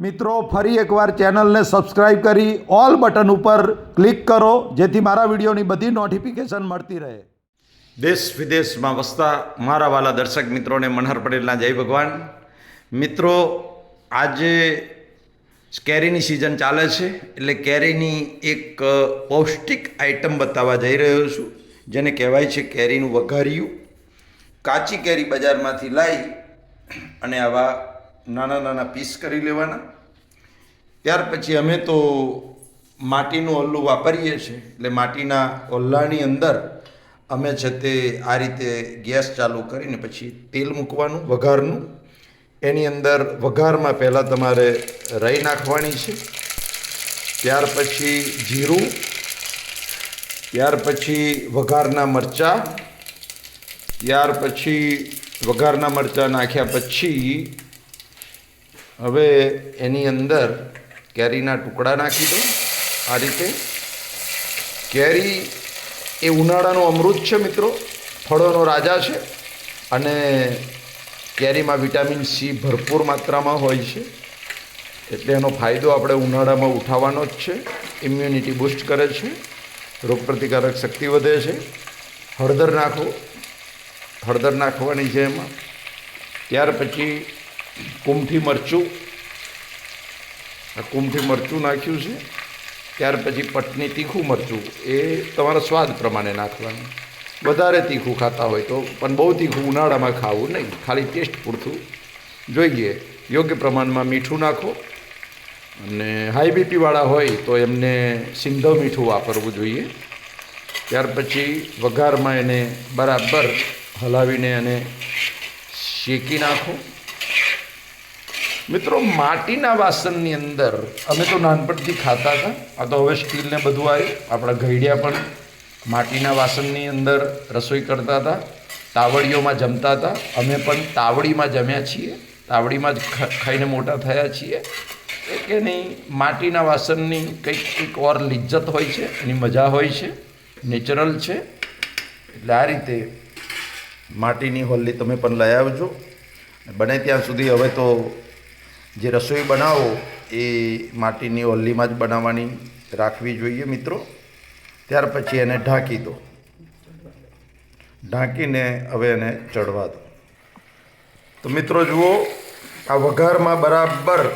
મિત્રો, ફરી એકવાર ચેનલને સબસ્ક્રાઇબ કરી ઓલ બટન ઉપર ક્લિક કરો, જેથી મારા વિડીયોની બધી નોટિફિકેશન મળતી રહે. દેશ વિદેશમાં વસતા મારા વાલા દર્શક મિત્રોને મનહર પટેલના જય ભગવાન. મિત્રો, આજે કેરીની સિઝન ચાલે છે, એટલે કેરીની એક પૌષ્ટિક આઈટમ બતાવવા જઈ રહ્યો છું, જેને કહેવાય છે કેરીનું વઘારિયું. કાચી કેરી બજારમાંથી લાવી અને આવા નાના નાના પીસ કરી લેવાના. ત્યાર પછી અમે તો માટીનું ઓલ્લું વાપરીએ છીએ. એટલે માટીના ઓલ્લાની અંદર અમે છે તે આ રીતે ગેસ ચાલુ કરીને પછી તેલ મૂકવાનું, વઘારનું. એની અંદર વઘારમાં પહેલાં તમારે રાઈ નાખવાની છે. ત્યાર પછી જીરું. ત્યાર પછી વઘારના મરચાં. ત્યાર પછી વઘારના મરચાં નાખ્યા પછી હવે એની અંદર કેરીના ટુકડા નાખી દો આ રીતે. કેરી એ ઉનાળાનું અમૃત છે મિત્રો. ફળોનો રાજા છે. અને કેરીમાં વિટામિન સી ભરપૂર માત્રામાં હોય છે. એટલે એનો ફાયદો આપણે ઉનાળામાં ઉઠાવવાનો જ છે. ઇમ્યુનિટી બૂસ્ટ કરે છે. રોગપ્રતિકારક શક્તિ વધે છે. હળદર નાખો. હળદર નાખવાની છે એમાં ત્યાર પછી કુમઠી મરચું. આ કુમઠી મરચું નાખ્યું છે. ત્યાર પછી પટની તીખું મરચું. એ તમારા સ્વાદ પ્રમાણે નાખવાનું. વધારે તીખું ખાતા હોય તો, પણ બહુ તીખું ઉનાળામાં ખાવું નહીં. ખાલી ટેસ્ટ પૂરતું. જોઈએ યોગ્ય પ્રમાણમાં મીઠું નાખો. અને હાઈ બીપીવાળા હોય તો એમને સિંધવ મીઠું વાપરવું જોઈએ. ત્યાર પછી વઘારમાં એને બરાબર હલાવીને એને શેકી નાખો. મિત્રો, માટીના વાસણની અંદર અમે તો નાનપણથી ખાતા હતા. આ તો હવે સ્ટીલને બધું આવ્યું આપણા ઘડિયા પણ માટીના વાસણની અંદર રસોઈ કરતા હતા. તાવડીઓમાં જમતા હતા. અમે પણ તાવડીમાં જમ્યા છીએ. તાવડીમાં જ ખાઈને મોટા થયા છીએ. કે નહીં, માટીના વાસણની કંઈક કંઈક ઓર લિજ્જત હોય છે, એની મજા હોય છે, નેચરલ છે. એટલે આ રીતે માટીની હોલ્લી તમે પણ લઈ આવજો. બને ત્યાં સુધી હવે તો જે રસોઈ બનાવો એ માટીની ઓલ્લીમાં જ બનાવવાની રાખવી જોઈએ મિત્રો. ત્યાર પછી એને ઢાંકી દો. ઢાંકીને હવે એને ચડવા દો. તો મિત્રો જુઓ, આ વઘારમાં બરાબર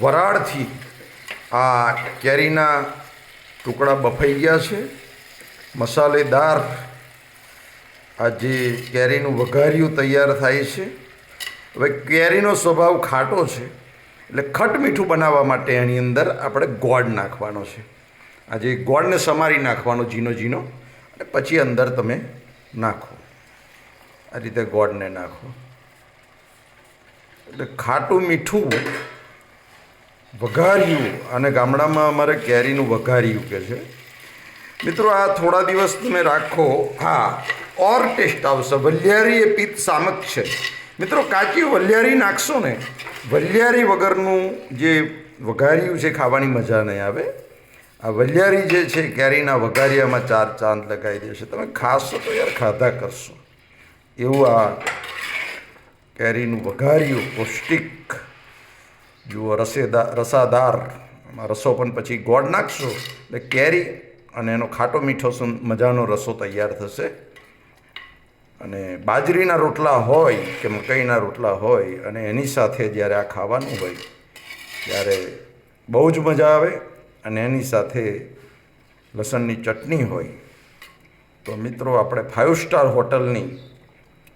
વરાળથી આ કેરીના ટુકડા બફાઈ ગયા છે. મસાલેદાર આ જે કેરીનું વઘારિયું તૈયાર થાય છે. હવે કેરીનો સ્વભાવ ખાટો છે. એટલે ખટ મીઠું બનાવવા માટે એની અંદર આપણે ગોળ નાખવાનો છે. આ જે ગોળને સમારી નાખવાનો ઝીનો ઝીનો અને પછી અંદર તમે નાખો. આ રીતે ગોળને નાખો. એટલે ખાટું મીઠું વઘાર્યું અને ગામડામાં અમારે કેરીનું વઘાર્યું કે છે. મિત્રો, આ થોડા દિવસ તમે રાખો. હા, ઓર ટેસ્ટ આવશે. વલિયારી એ પિત્ત સામક છે. મિત્રો, કાચી વલિયારી નાખશો ને, વલિયારી વગરનું જે વઘાર્યું છે, ખાવાની મજા નહીં આવે. આ વલિયારી જે છે કેરીના વઘારિયામાં ચાર ચાંદ લગાવી દેશે. તમે ખાશો તો યાર, ખાધા કરશો. એવું આ કેરીનું વઘાર્યું, પૌષ્ટિક, જુઓ રસેદાર. રસાદાર રસો પણ પછી ગોળ નાખશો. એટલે કેરી અને એનો ખાટો મીઠો મજાનો રસો તૈયાર થશે. અને બાજરીના રોટલા હોય કે મકાઈના રોટલા હોય અને એની સાથે જ્યારે આ ખાવાનું હોય, ત્યારે બહુ જ મજા આવે અને એની સાથે લસણની ચટણી હોય. તો મિત્રો, આપણે ફાઇવ સ્ટાર હોટલની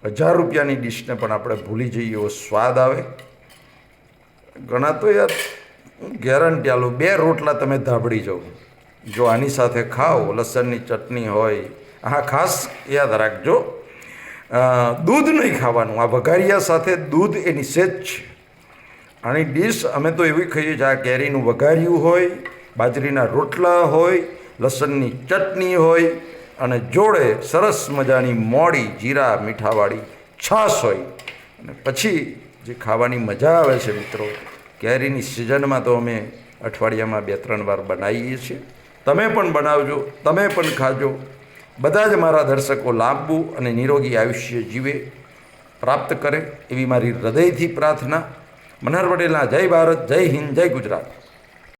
હજાર રૂપિયાની ડિશને પણ આપણે ભૂલી જઈએ, એવો સ્વાદ આવે. ઘણા તો યાર ગેરંટી આલું, બે રોટલા તમે ધાબડી જાઓ. જો આની સાથે ખાઓ, લસણની ચટણી હોય હા ખાસ યાદ રાખજો. દૂધ નહીં ખાવાનું. આ વઘારિયા સાથે દૂધ એ નિષેધ છે. આની ડીશ અમે તો એવી ખાઈએ છીએ આ કેરીનું વઘાર્યું હોય, બાજરીના રોટલા હોય, લસણની ચટણી હોય અને જોડે સરસ મજાની મોડી જીરા મીઠાવાળી છાશ હોય. અને પછી જે ખાવાની મજા આવે છે મિત્રો, કેરીની સિઝનમાં તો અમે અઠવાડિયામાં બે ત્રણ વાર બનાવીએ છીએ. તમે પણ બનાવજો, તમે પણ ખાજો. બધા જ મારા દર્શકો લાંબુ અને નિરોગી આયુષ્ય જીવે, પ્રાપ્ત કરે એવી મારી હૃદયથી પ્રાર્થના. મનહર પટેલના જય ભારત, જય હિન્દ, જય ગુજરાત.